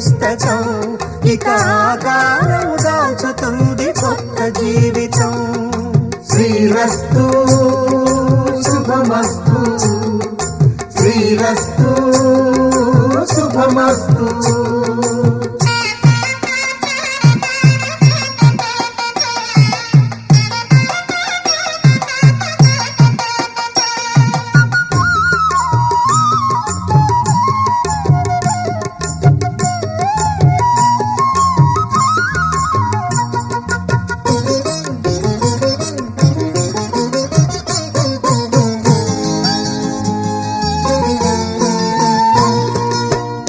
పుస్తకం ఇక ఆకారం దాచుతుంది కొత్త జీవితం. శ్రీరస్తు శుభమస్తు. శ్రీరస్తు శుభమస్తు.